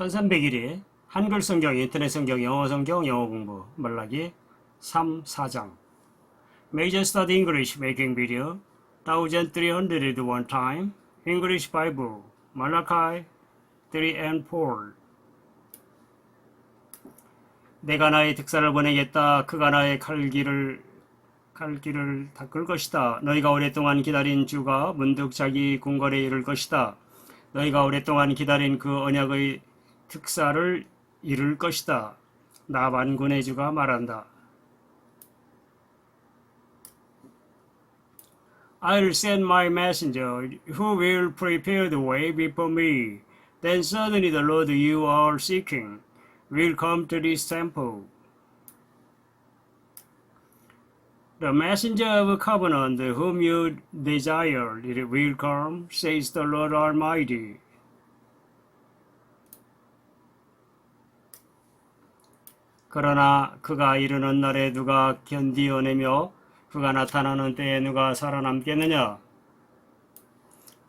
1301이 한글 성경, 인터넷 성경, 영어 성경, 영어 공부, 말라기 3, 4장. Major Study English Making Video 1301 time English Bible Malachi 3 and 4 내가 나의 특사를 보내겠다. 그가 나의 칼길을 칼길을 닦을 것이다. 너희가 오랫동안 기다린 주가 문득 자기 궁궐에 이를 것이다. 너희가 오랫동안 기다린 그 언약의 특사를 이룰 것이다. 나 만군의 주가 말한다. I'll send my messenger who will prepare the way before me. Then suddenly the Lord you are seeking will come to this temple. The messenger of covenant whom you desire will come, says the Lord Almighty. 그러나 그가 이르는 날에 누가 견디어내며 그가 나타나는 때에 누가 살아남겠느냐?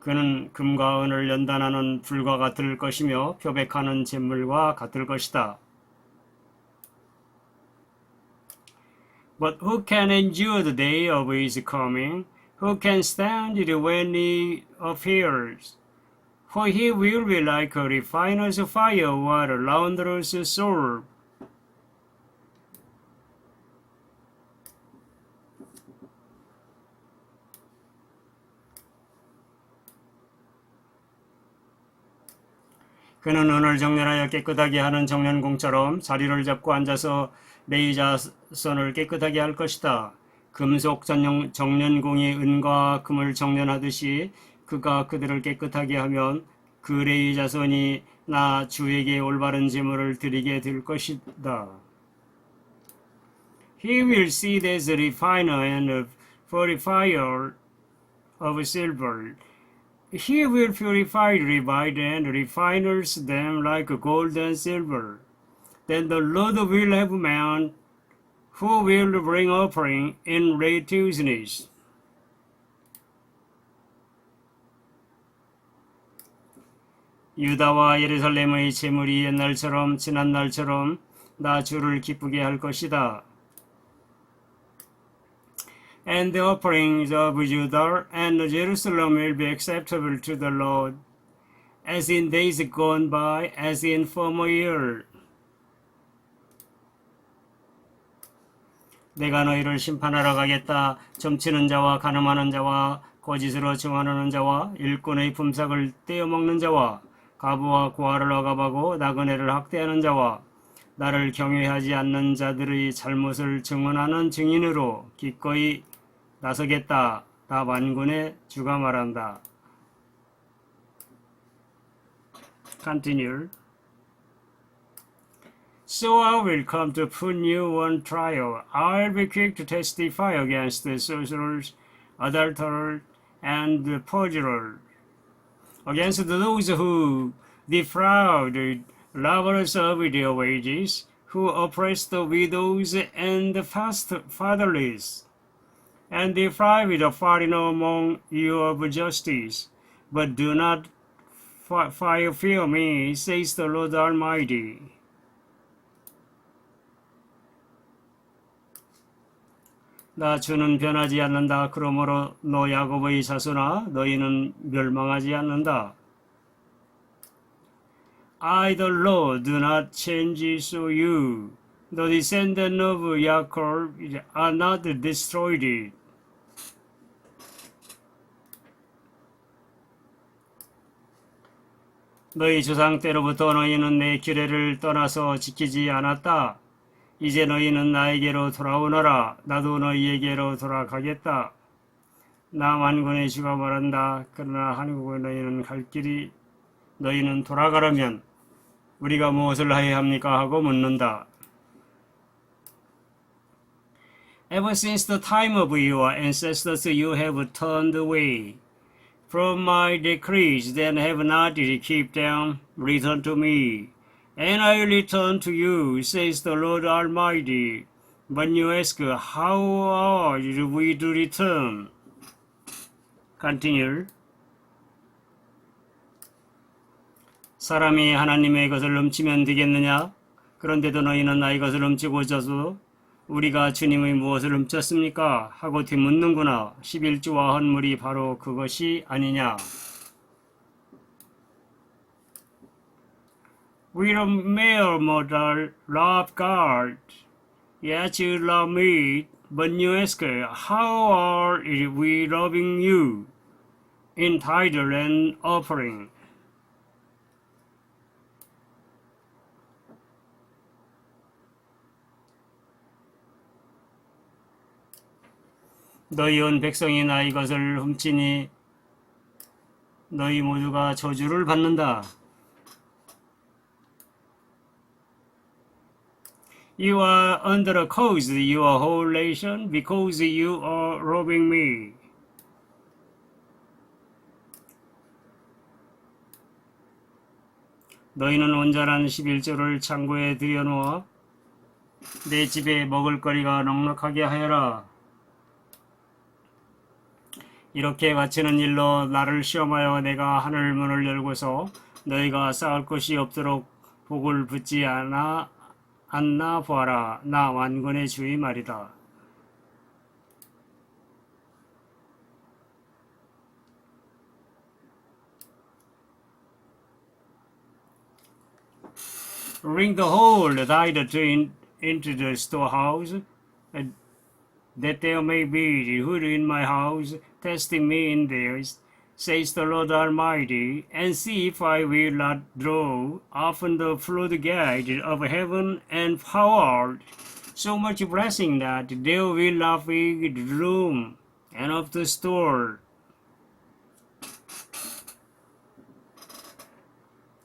그는 금과 은을 연단하는 불과 같을 것이며 표백하는 잿물과 같을 것이다. But who can endure the day of his coming? Who can stand it when he appears? For he will be like a refiner's fire or a launderer's sword. 그는 은을 정렬하여 깨끗하게 하는 정련공처럼 자리를 잡고 앉아서 레이자선을 깨끗하게 할 것이다. 금속 전용 정련공이 은과 금을 정련하듯이 그가 그들을 깨끗하게 하면 그 레이자선이 나 주에게 올바른 제물을 드리게 될 것이다. He will see as refiner and a purifier of silver. He will purify, revive, and refines them like gold and silver. Then the Lord will have man who will bring offering in righteousness. 유다와 예루살렘의 재물이 옛날처럼 지난 날처럼 나 주를 기쁘게 할 것이다. And the offerings of Judah and Jerusalem will be acceptable to the Lord, as in days gone by, as in former year. 내가 너희를 심판하러 가겠다. 점치는 자와 가늠하는 자와 거짓으로 증언하는 자와 일꾼의 품삯을 떼어먹는 자와 가부와 고아를 억압하고 나그네를 학대하는 자와 나를 경외하지 않는 자들의 잘못을 증언하는 증인으로 기꺼이 나서겠다. 나 만군의 주가 말한다. Continue. So I will come to put you on trial. I'll be quick to testify against the sorcerers, adulterers, and the perjurers, against those who defraud the lovers of their wages, who oppress the widows and the fast fatherless and deprive the foreigner among you of justice. But do not fi- fi- fear me, says the Lord Almighty. 나 주는 변하지 않는다. 그러므로 너 야곱의 자손아 너희는 멸망하지 않는다. I the Lord do not change so you. The descendant of Jacob are not destroyed. 너희 조상 때로부터 너희는 내 규례를 떠나서 지키지 않았다. 이제 너희는 나에게로 돌아오너라. 나도 너희에게로 돌아가겠다. 나 만군의 주가 말한다. 그러나 한국의 너희는 갈 길이 너희는 돌아가려면 우리가 무엇을 해야 합니까? 하고 묻는다. Ever since the time of your ancestors you have turned away. From my decrees that have not kept them, return to me. And I return to you, says the Lord Almighty. But you ask, how are we to return? Continue. 사람이 하나님의 것을 훔치면 되겠느냐? 그런데도 너희는 나의 것을 훔치고 있어서 우리가 주님의 무엇을 훔쳤습니까? 하고 뒤묻는구나. 11주와 헌물이 바로 그것이 아니냐. We are mere mortal love God. Yet you love me, but you ask, how are we loving you? In title and offering. 너희 온 백성이 나의 것을 훔치니 너희 모두가 저주를 받는다. You are under a curse, your whole nation, because you are robbing me. 너희는 온전한 11조를 창고에 들여놓아 내 집에 먹을 거리가 넉넉하게 하여라. 이렇게 바치는 일로 나를 시험하여 내가 하늘 문을 열고서 너희가 쌓을 것이 없도록 복을 붙지 않아 않나 보아라 나 완군의 주의 말이다. Bring the whole tithe in, into the storehouse, that there may be who in my house, testing me in theirs, says the Lord Almighty, and see if I will not draw open the floodgate of heaven and pour out so much blessing that there will not be room and of the store.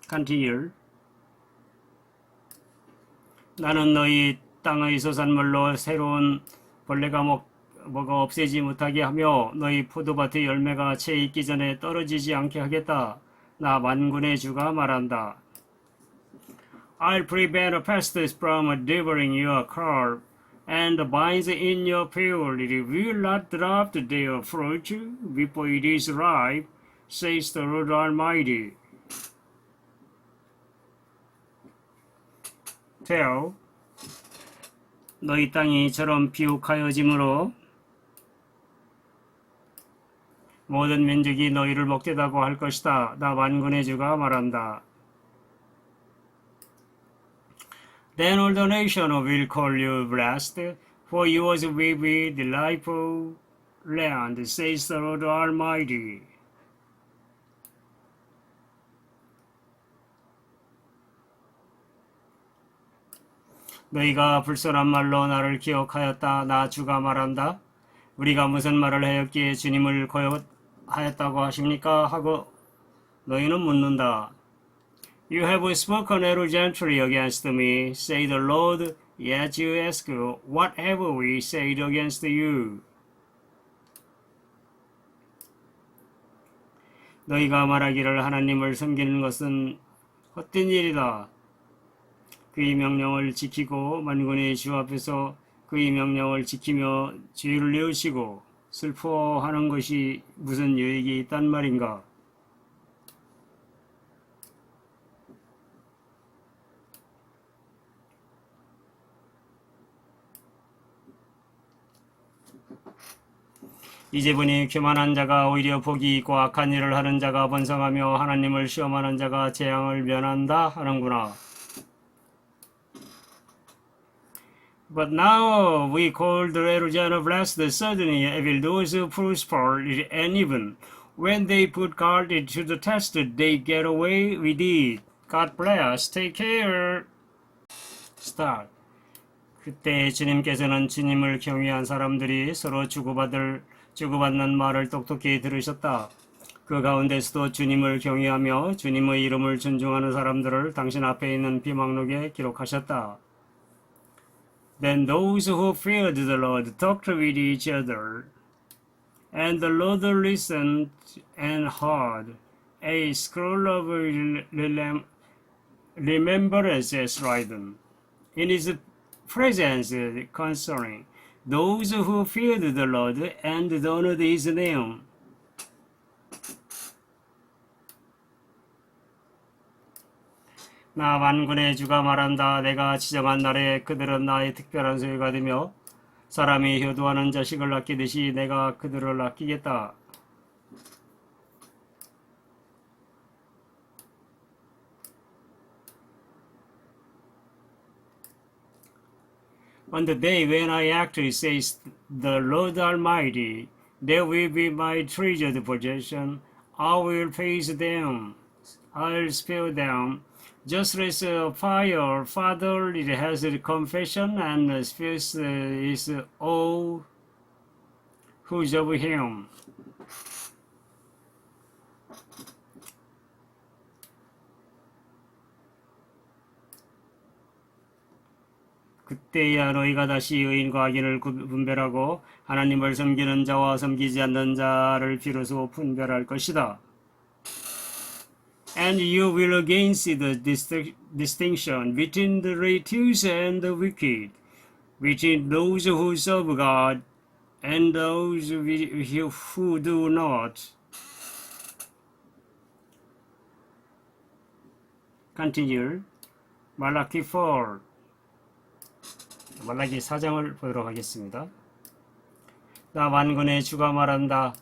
Continue. 나는 너희 땅의 소산물로 새로운 벌레가 먹, 뭐가 없애지 못하게 하며 너희 포도밭의 열매가 채 익기 전에 떨어지지 않게 하겠다. 나 만군의 주가 말한다. I'll prevent pests from devouring your crop, and the vines in your field will not drop their fruit before it is ripe, says the Lord Almighty. 테오 너희 땅이 이처럼 비옥하여짐으로 모든 민족이 너희를 먹되다고 할 것이다. 나 만군의 주가 말한다. Then all the nation will call you blessed, for yours will be the delightful land, says the Lord Almighty. 너희가 불손한 말로 나를 기억하였다. 나 주가 말한다. 우리가 무슨 말을 하였기에 주님을 하였다고 하십니까? 하고 너희는 묻는다. You have spoken arrogantly against me, say the Lord. Yet you ask, What have we said against you? 너희가 말하기를 하나님을 섬기는 것은 헛된 일이다. 그의 명령을 지키고 만군의 주 앞에서 그의 명령을 지키며 죄를 내으시고 슬퍼하는 것이 무슨 유익이 있단 말인가? 이제 보니 교만한 자가 오히려 복이 있고 악한 일을 하는 자가 번성하며 하나님을 시험하는 자가 재앙을 면한다 하는구나. But now we call the Erujana blessed, certainly evil those who prosper, and even when they put God into the test, they get away with it. God bless. Take care. Start. 그때 주님께서는 주님을 경외한 사람들이 서로 주고받을 주고받는 말을 똑똑히 들으셨다. 그 가운데서도 주님을 경외하며 주님의 이름을 존중하는 사람들을 당신 앞에 있는 비망록에 기록하셨다. Then those who feared the Lord talked with each other, and the Lord listened and heard. A scroll of rem- remembrance is written in his presence concerning those who feared the Lord and honored his name. 나 만군의 주가 말한다. 내가 지정한 날에 그들은 나의 특별한 소유가 되며 사람이 효도하는 자식을 아끼듯이 내가 그들을 아끼겠다. On the day when I act, says the Lord Almighty, there will be my treasured possession. I will face them. I'll spare them. Just as fire, Father, it has a confession, and space is all who's of him. 그때야 너희가 다시 의인과 악인을 구- 분별하고 하나님을 섬기는 자와 섬기지 않는 자를 비로소 분별할 것이다. And you will again see the distinc- distinction between the righteous and the wicked, between those who serve God and those who do not. Continue. 말라키 4. 말라기 4장을 보도록 하겠습니다. 나 만군의 주가 말한다.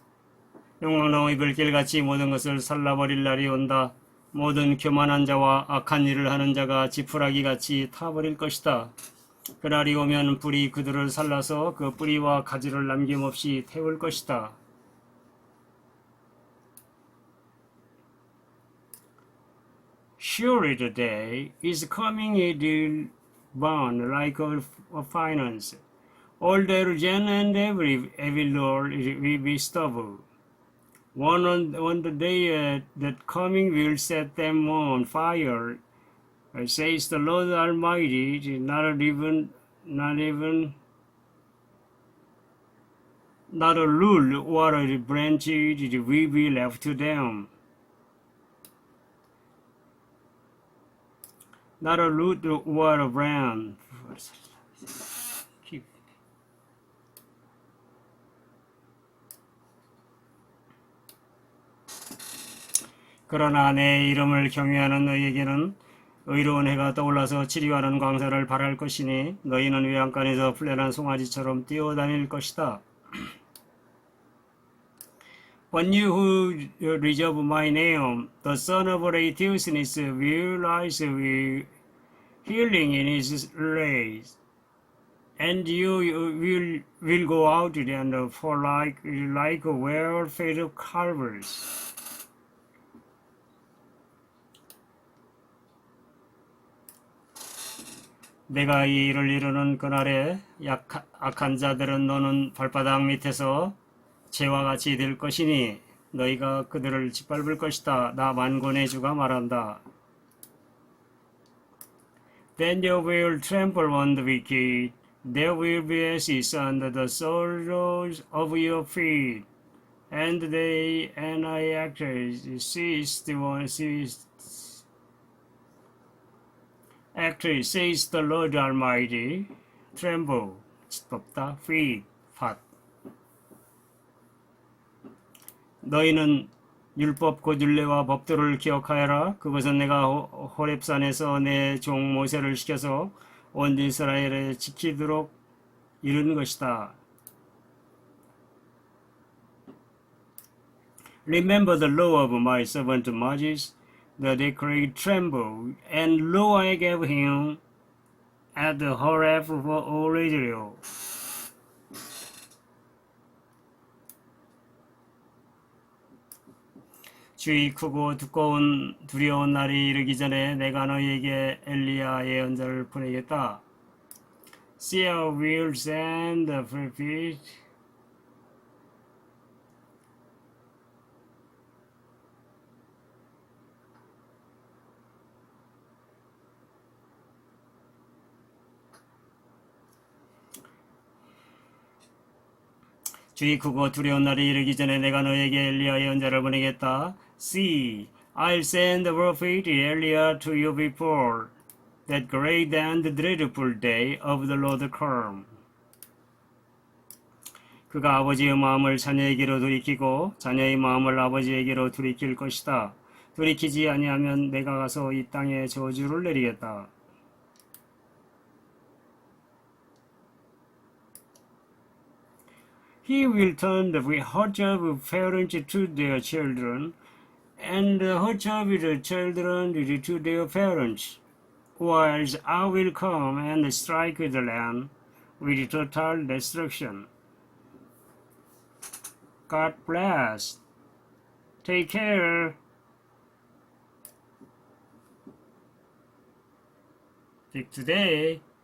영광로 입을 길같이 모든 것을 살라버릴 날이 온다. 모든 교만한 자와 악한 일을 하는 자가 지푸라기 같이 타버릴 것이다. 그날이 오면 불이 그들을 살라서 그 뿌리와 가지를 남김없이 태울 것이다. Surely the day is coming it will burn like a, a finance. All their gen and every every lord will be stubble. One on, on the day uh, that coming will set them on fire, uh, says the Lord Almighty. it is Not even, not even, not a rule or a branch it will be left to them. Not a root or a branch. 그러나 내 이름을 경외하는 너희에게는 의로운 해가 떠올라서 치료하는 광선을 발할 것이니 너희는 외양간에서 풀려난 송아지처럼 뛰어다닐 것이다. But you who reserve my name, the son of righteousness will rise with healing in his rays. And you will will go out and fall like like well-fed calvers. 내가 이 일을 이루는 그날에 약, 악한 자들은 너는 발바닥 밑에서 재와 같이 될 것이니 너희가 그들을 짓밟을 것이다. 나 만군의 주가 말한다. Then you will trample on the wicked. There will be ashes under the soles of your feet. And they and I seized the one seized Actually, says the Lord Almighty, tremble, 짓밟다, feed, 밭. 너희는 율법 곧 율례와 법도를 기억하여라. 그것은 내가 호- 호렙산에서 내 종 모세를 시켜서 온 이스라엘에 지키도록 이룬 것이다. Remember the law of my servant Moses, the decree trembled, and I gave him at the Horeb for Israel. 주의 크고 두꺼운 두려운 날이 이르기 전에 내가 너희에게 엘리야 예언자를 보내겠다. See I will send the prophet 주의 크고 두려운 날이 이르기 전에 내가 너에게 엘리야 예언자를 보내겠다. See, I'll send the prophet Elia to you before that great and dreadful day of the Lord come. 그가 아버지의 마음을 자녀에게로 돌이키고 자녀의 마음을 아버지에게로 돌이킬 것이다. 돌이키지 아니하면 내가 가서 이 땅에 저주를 내리겠다. He will turn the of parents to their children, and the hearts of the children to their parents. Whilst I will come and strike the land with total destruction. God bless. Take care. Take today.